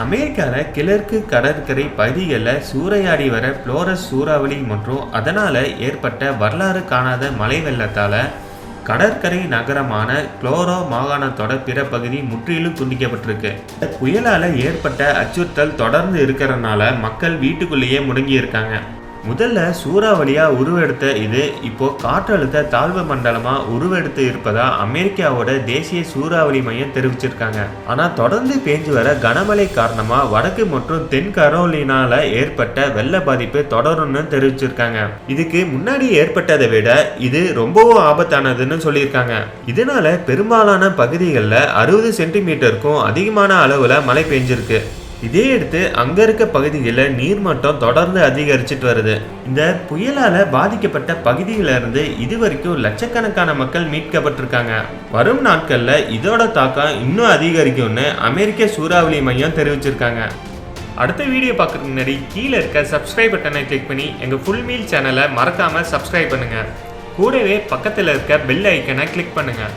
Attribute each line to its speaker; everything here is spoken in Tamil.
Speaker 1: அமெரிக்காவில் கிழக்கு கடற்கரை பகுதிகளில் சூறையாடி வர புளோரஸ் சூறாவளி மற்றும் அதனால் ஏற்பட்ட வரலாறு காணாத மழை வெள்ளத்தால் கடற்கரை நகரமான குளோரோ மாகாணத்தோட பிற பகுதி முற்றிலும் துண்டிக்கப்பட்டிருக்கு. புயலால் ஏற்பட்ட அச்சுறுத்தல் தொடர்ந்து இருக்கிறனால மக்கள் வீட்டுக்குள்ளேயே முடங்கி இருக்காங்க முதல்ல சூறாவளியாக உருவெடுத்த இது இப்போ காற்றழுத்த தாழ்வு மண்டலமாக உருவெடுத்து இருப்பதா அமெரிக்காவோட தேசிய சூறாவளி மையம் தெரிவிச்சிருக்காங்க. ஆனால் தொடர்ந்து பேஞ்சு வர கனமழை காரணமாக வடக்கு மற்றும் தென் கரோலினால ஏற்பட்ட வெள்ள பாதிப்பு தொடரும்னு தெரிவிச்சிருக்காங்க. இதுக்கு முன்னாடி ஏற்பட்டதை விட இது ரொம்பவும் ஆபத்தானதுன்னு சொல்லியிருக்காங்க. இதனால பெரும்பாலான பகுதிகளில் அறுபது சென்டிமீட்டருக்கும் அதிகமான அளவில் மழை பெஞ்சிருக்கு. இதே எடுத்து அங்க இருக்க பகுதிகளில் நீர்மட்டம் தொடர்ந்து அதிகரிச்சிட்டு வருது. இந்த புயலால பாதிக்கப்பட்ட பகுதியிலிருந்து இதுவரைக்கும் லட்சக்கணக்கான மக்கள் மீட்கப்பட்டிருக்காங்க. வரும் நாட்கள்ல இதோட தாக்கம் இன்னும் அதிகரிக்கும்னு அமெரிக்க சூறாவளி மையம் தெரிவிச்சிருக்காங்க. அடுத்த வீடியோ பார்க்குறதுக்கு முன்னாடி கீழே இருக்க சப்ஸ்கிரைப் பட்டனை கிளிக் பண்ணி எங்கள் ஃபுல் மீல் சேனலை மறக்காமல் சப்ஸ்கிரைப் பண்ணுங்கள் கூடவே பக்கத்தில் இருக்க பெல் ஐக்கனை கிளிக் பண்ணுங்கள்